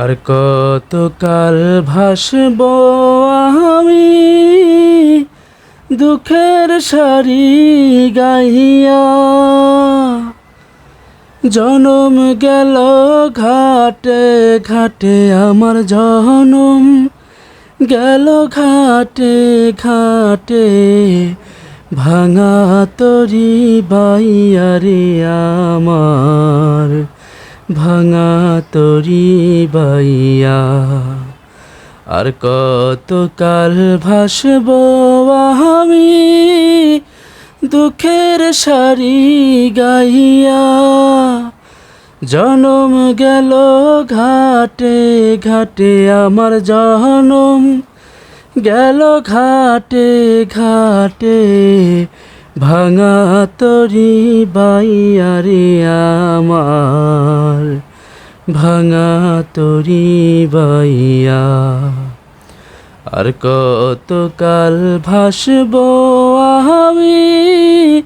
আর কতকাল ভাসব আমি? দুঃখের সারি গাইয়া জনম গেল ঘাটে ঘাটে, আমার জনম গেল ঘাটে ঘাটে। ভাঙা তরি বাইয়ারে আমার। ভাঙা তরি বাইয়া। আর কতকাল ভাসব আমি দুঃখের সারি গাইয়া জনম গেল ঘাটে ঘাটে, আমার জনম গেল ঘাটে ঘাটে। ভাঙা তরি বাইয়ারে আমার, ভাঙা তরি বাইয়া। আর কতকাল ভাসব আমি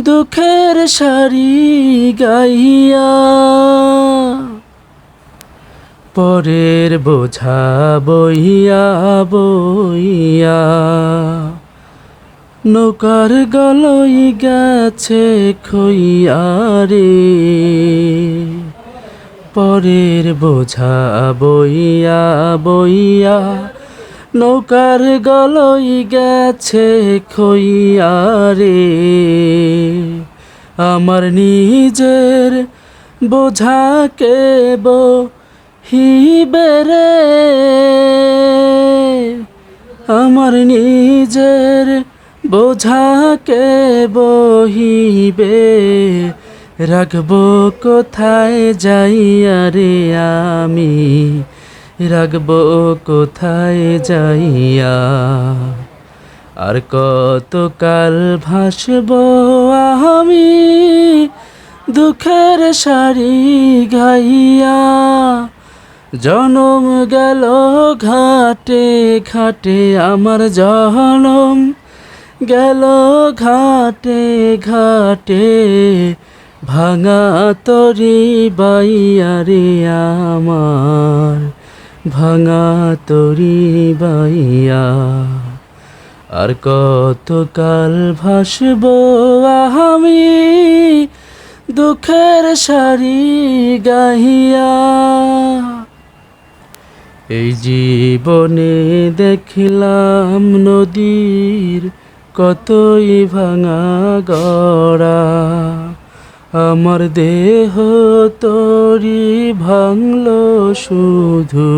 দুঃখের সারি গাইয়া পরের বোঝা বইয়া বইয়া নৌকার গলই গেছে খইয়া রে পরের বোঝা বইয়া বইয়া নৌকার গলই গেছে খইয়া রে আমার নিজের বোঝা কেব হিবে রে। আমার নিজের বোঝাকে বহিবে, রাখব কোথায় যাইয়া রে আমি? রাখব কোথায় যাইয়া আর কতকাল ভাসব আমি দুঃখের শাড়ি গাইয়া জনম গেল ঘাটে ঘাটে আমার জনম গেল ঘাটে ঘাটে, ভাঙা তরি বাইয়ারে আমার, ভাঙা তরি বাইয়া। আর কতকাল ভাসব আমি দুঃখের সারি গাহিয়া। এই জীবনে দেখিলাম নদীর কতই ভাঙা গড়া, আমার দেহ তরি ভাঙল শুধু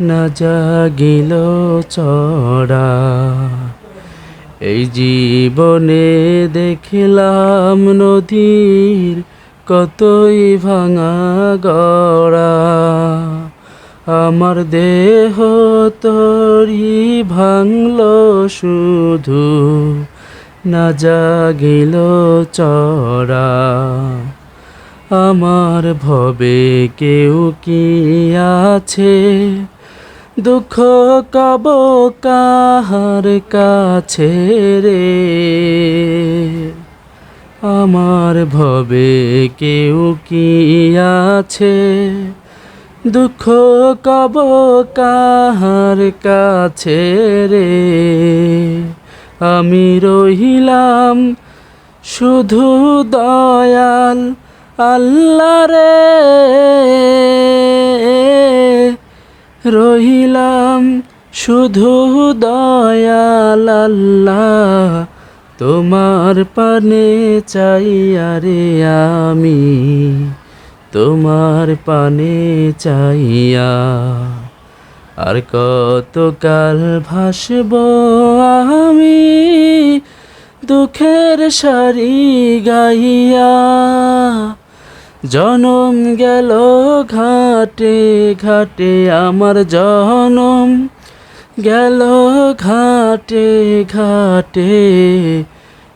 না জাগিল চড়া। এই জীবনে দেখলাম নদীর কতই ভাঙা গড়া। আমার দেহ তরি ভাঙল শুধু, না জাগিল চড়া। আমার ভবে কেউ কি আছে? দুঃখ কব কাহার কাছে রে? আমার ভবে কেউ কি আছে? দুঃখ কব কাহার কাছে রে? আমি রহিলাম শুধু দয়াল আল্লাহ রে। রহিলাম শুধু দয়াল আল্লাহ তোমার পানে চাইয়া রে আমি তোমার পানে চাইয়া আর কতকাল ভাসব আমি দুঃখের সারি গাইয়া। জনম গেল ঘাটে ঘাটে, আমার জনম গেল ঘাটে ঘাটে।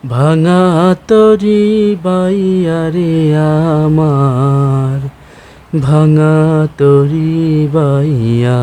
ভাঙা তরি বাইয়ারে আমার ভাঙা তরি বাইয়া